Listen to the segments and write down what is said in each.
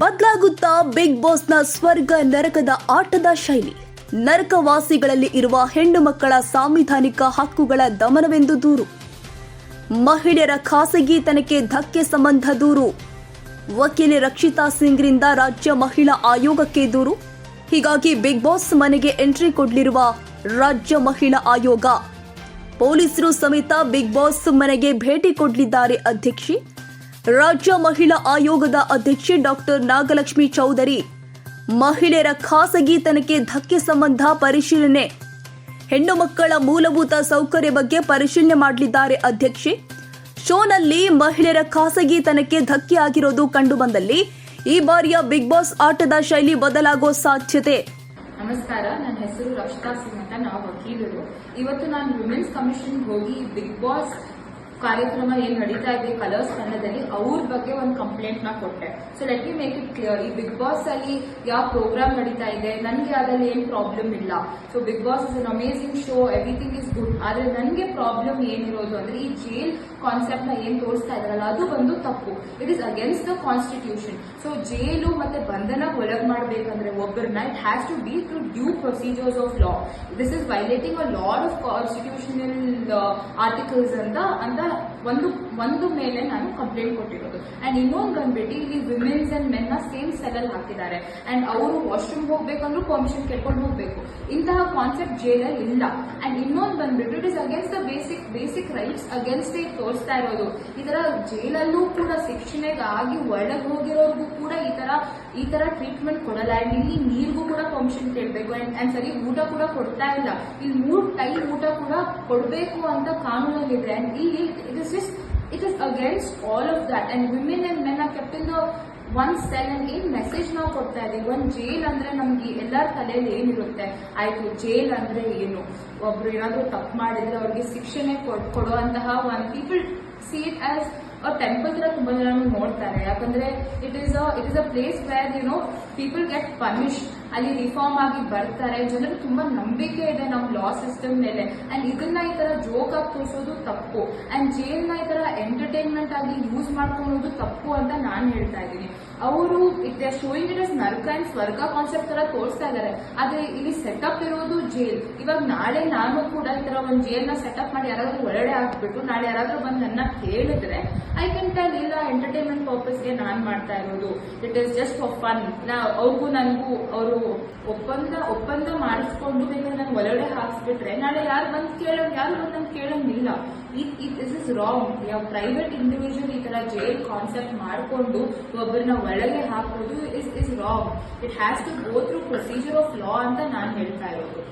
ಬದಲಾಗುತ್ತಾ big ಬಾಸ್ನ ಸ್ವರ್ಗ ನರಕದ ಆಟದ ಶೈಲಿ. ನರಕವಾಸಿಗಳಲ್ಲಿ ಇರುವ ಹೆಣ್ಣು ಮಕ್ಕಳ ಸಾಂವಿಧಾನಿಕ ಹಕ್ಕುಗಳ ದಮನವೆಂದು ದೂರು. ಮಹಿಳೆಯರ ಖಾಸಗಿತನಕ್ಕೆ ಧಕ್ಕೆ ಸಂಬಂಧ ದೂರು. ವಕೀಲೆ ರಕ್ಷಿತಾ ಸಿಂಗ್ರಿಂದ ರಾಜ್ಯ ಮಹಿಳಾ ಆಯೋಗಕ್ಕೆ ದೂರು. ಹೀಗಾಗಿ ಬಿಗ್ ಬಾಸ್ ಮನೆಗೆ ಎಂಟ್ರಿ ಕೊಡಲಿರುವ ರಾಜ್ಯ ಮಹಿಳಾ ಆಯೋಗ. ಪೊಲೀಸರು ಸಮೇತ ಬಿಗ್ ಬಾಸ್ ಮನೆಗೆ ಭೇಟಿ ಕೊಡಲಿದ್ದಾರೆ ಅಧ್ಯಕ್ಷೆ. ರಾಜ್ಯ ಮಹಿಳಾ ಆಯೋಗದ ಅಧ್ಯಕ್ಷೆ ಡಾಕ್ಟರ್ ನಾಗಲಕ್ಷ್ಮಿ ಚೌಧರಿ. ಮಹಿಳೆಯರ ಖಾಸಗಿತನಕ್ಕೆ ಧಕ್ಕೆ ಸಂಬಂಧ ಪರಿಶೀಲನೆ. ಹೆಣ್ಣು ಮಕ್ಕಳ ಮೂಲಭೂತ ಸೌಕರ್ಯ ಬಗ್ಗೆ ಪರಿಶೀಲನೆ ಮಾಡಲಿದ್ದಾರೆ ಅಧ್ಯಕ್ಷೆ. ಶೋನಲ್ಲಿ ಮಹಿಳೆಯರ ಖಾಸಗಿತನಕ್ಕೆ ಧಕ್ಕೆ ಆಗಿರೋದು ಕಂಡುಬಂದಲ್ಲಿ ಈ ಬಾರಿಯ ಬಿಗ್ ಬಾಸ್ ಆಟದ ಶೈಲಿ ಬದಲಾಗೋ ಸಾಧ್ಯತೆ. ನಮಸ್ಕಾರ, ನನ್ನ ಹೆಸರು ರಕ್ಷಿತಾ ಸಿಂಗ್ ಅಂತ ನಾವು ವಕೀಲರು. ಇವತ್ತು ನಾನು ವಿಮೆನ್ಸ್ ಕಮಿಷನ್ ಹೋಗಿ ಬಿಗ್ ಬಾಸ್ ಕಾರ್ಯಕ್ರಮ ಏನ್ ನಡೀತಾ ಇದೆ ಕಲರ್ಸ್ ಕನ್ನಡದಲ್ಲಿ, ಅವ್ರ ಬಗ್ಗೆ ಒಂದು ಕಂಪ್ಲೇಂಟ್ನ ಕೊಟ್ಟೆ. So let me make it clear ಈ ಬಿಗ್ ಬಾಸ್ ಅಲ್ಲಿ ಯಾವ ಪ್ರೋಗ್ರಾಮ್ ನಡೀತಾ ಇದೆ, ನನಗೆ ಅದ್ರಲ್ಲಿ ಏನ್ ಪ್ರಾಬ್ಲಮ್ ಇಲ್ಲ. So Big Boss is an amazing show everything is good ಆದ್ರೆ ನನಗೆ ಪ್ರಾಬ್ಲಮ್ ಏನಿರೋದು ಅಂದ್ರೆ, ಈ ಜೈಲ್ ಕಾನ್ಸೆಪ್ಟ್ನ ಏನ್ ತೋರಿಸ್ತಾ ಇದಾರಲ್ಲ ಅದು ಬಂದು ತಪ್ಪು. It is against the constitution so jail ಮತ್ತೆ ಬಂಧನ ಒಳಗ್ ಮಾಡ್ಬೇಕಂದ್ರೆ ಒಬ್ಬರನ್ನ it has to be through due procedures of law this is violating a lot of constitutional articles ಅಂತ ಅಂತ ಒಂದು ಒಂದು ಮೇಲೆ ನಾನು ಕಂಪ್ಲೇಂಟ್ ಕೊಟ್ಟಿರೋದು. ಅಂಡ್ ಇನ್ನೊಂದು ಬಂದ್ಬಿಟ್ಟು ಇಲ್ಲಿ women's and men same cell ಹಾಕಿದ್ದಾರೆ. ಅಂಡ್ ಅವರು ವಾಶ್ರೂಮ್ ಹೋಗ್ಬೇಕಂದ್ರೂ ಪರ್ಮಿಷನ್ ಕೇಳ್ಕೊಂಡು ಹೋಗ್ಬೇಕು. ಇಂತಹ ಕಾನ್ಸೆಪ್ಟ್ ಜೈಲಲ್ಲಿ ಇಲ್ಲ. ಅಂಡ್ ಇನ್ನೊಂದು ಬಂದ್ಬಿಟ್ಟು it is against the basic basic rights against ತೋರಿಸ್ತಾ ಇರೋದು. ಈ ತರ ಜೈಲಲ್ಲೂ ಕೂಡ ಶಿಕ್ಷಣೆಗಾಗಿ ಒಳಗೆ ಹೋಗಿರೋರ್ಗೂ ಕೂಡ ಈ ತರ ಈ ತರ ಟ್ರೀಟ್ಮೆಂಟ್ ಕೊಡಲ್ಲ. ಅಂಡ್ ಇಲ್ಲಿ ನೀರಿಗೂ ಕೂಡ ಪರ್ಮಿಷನ್ ಕೇಳಬೇಕು. ಅಂಡ್ ಸರಿ, ಊಟ ಕೂಡ ಕೊಡ್ತಾ ಇಲ್ಲ. ಇಲ್ಲಿ ಮೂರು ಟೈಮ್ ಊಟ ಕೂಡ ಕೊಡಬೇಕು ಅಂತ ಕಾನೂನಲ್ಲಿದೆ ಅಂಡ್ ಇಲ್ಲಿ it is just it is against all of that and women and men are kept in the one cell and ಏನ್ ಮೆಸೇಜ್ ನಾವು ಕೊಡ್ತಾ ಇದೀವಿ ಒಂದ್ ಜೈಲ್ ಅಂದ್ರೆ ನಮ್ಗೆ ಎಲ್ಲರ ತಲೆಯಲ್ಲಿ ಏನಿರುತ್ತೆ? ಆಯ್ತು ಜೈಲ್ ಅಂದ್ರೆ ಏನು? ಒಬ್ರು ಏನಾದರೂ ತಪ್ಪು ಮಾಡಿದ್ರೆ ಅವ್ರಿಗೆ ಶಿಕ್ಷಣೆ ಕೊಡ್- ಕೊಡುವಂತಹ one people see it as a temple ತರ ತುಂಬಾ ಜನ ನೋಡ್ತಾರೆ ಯಾಕಂದ್ರೆ it is it is a place where you know people get punish ಅಲ್ಲಿ ರಿಫಾರ್ಮ್ ಆಗಿ ಬರ್ತಾರೆ ಜನರು ತುಂಬಾ ನಂಬಿಕೆ ಇದೆ ನಮ್ಮ ಲಾ ಸಿಸ್ಟಮ್ ಮೇಲೆ ಅಂಡ್ ಇದನ್ನ ಈ ತರ ಜೋಕ್ ಆಗಿ ತೋರಿಸೋದು ತಪ್ಪು ಅಂಡ್ ಜೈಲ್ನ ಈ ತರ ಎಂಟರ್ಟೈನ್ಮೆಂಟ್ ಆಗಿ ಯೂಸ್ ಮಾಡ್ಕೊಳ್ಳೋದು ತಪ್ಪು ಅಂತ ನಾನು ಹೇಳ್ತಾ ಇದ್ದೀನಿ ಅವರು ಇಟ್ ಶೋಯಿಂಗ್ ಇಟ್ ಇಸ್ ನರ್ಕ ಅಂಡ್ ಸ್ವರ್ಗ ಕಾನ್ಸೆಪ್ಟ್ ತರ ತೋರಿಸ್ತಾ ಇದಾರೆ ಆದ್ರೆ ಇಲ್ಲಿ ಸೆಟಪ್ ಇರೋದು ಜೈಲ್ ಇವಾಗ ನಾಳೆ ನಾನು ಕೂಡ ಈ ತರ ಒಂದು ಜೈಲ್ನ ಸೆಟಪ್ ಮಾಡಿ ಯಾರಾದ್ರೂ ಒಳಗಡೆ ಹಾಕ್ಬಿಟ್ಟು ನಾಳೆ ಯಾರಾದ್ರೂ ಬಂದು ನನ್ನ ಕೇಳಿದ್ರೆ ಐ ಕ್ಯಾನ್ ಟೆಲ್ ಇಲ್ಲ ಎಂಟರ್ಟೈನ್ಮೆಂಟ್ ಪರ್ಪಸ್ಗೆ ನಾನ್ ಮಾಡ್ತಾ ಇರೋದು. It is just for fun ನಾ ಅವ್ರಿಗೂ ನನಗೂ ಅವರು ಒಪ್ಪಂದ ಒಪ್ಪಂದ ಮಾಡಿಸ್ಕೊಂಡು ಒಳಗಡೆ ಹಾಕ್ಸ್ಬಿಟ್ರೆ ನಾಳೆ ಯಾರು ಬಂದು ಕೇಳೋ ಯಾರು ಬಂದು ನನ್ ಕೇಳಂಗಿಲ್ಲ. ದಿಸ್ ಇಸ್ ರಾಂಗ್ ಯಾವ ಪ್ರೈವೇಟ್ ಇಂಡಿವಿಜುವಲ್ ಈ ತರ ಜೈಲ್ ಕಾನ್ಸೆಪ್ಟ್ ಮಾಡಿಕೊಂಡು ಒಬ್ಬರನ್ನ ಒಳಗೆ ಹಾಕೋದು is is wrong it has to go through procedure of law ಅಂತ ನಾನು ಹೇಳ್ತಾ ಇರೋದು.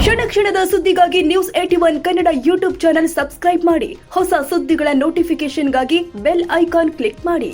ಕ್ಷಣ ಕ್ಷಣದ ಸುದ್ದಿಗಾಗಿ news at one Kannada YouTube channel subscribe ಮಾಡಿ. ಹೊಸ ಸುದ್ದಿಗಳ ನೋಟಿಫಿಕೇಶನ್ಗಾಗಿ ಬೆಲ್ ಐಕಾನ್ ಕ್ಲಿಕ್ ಮಾಡಿ.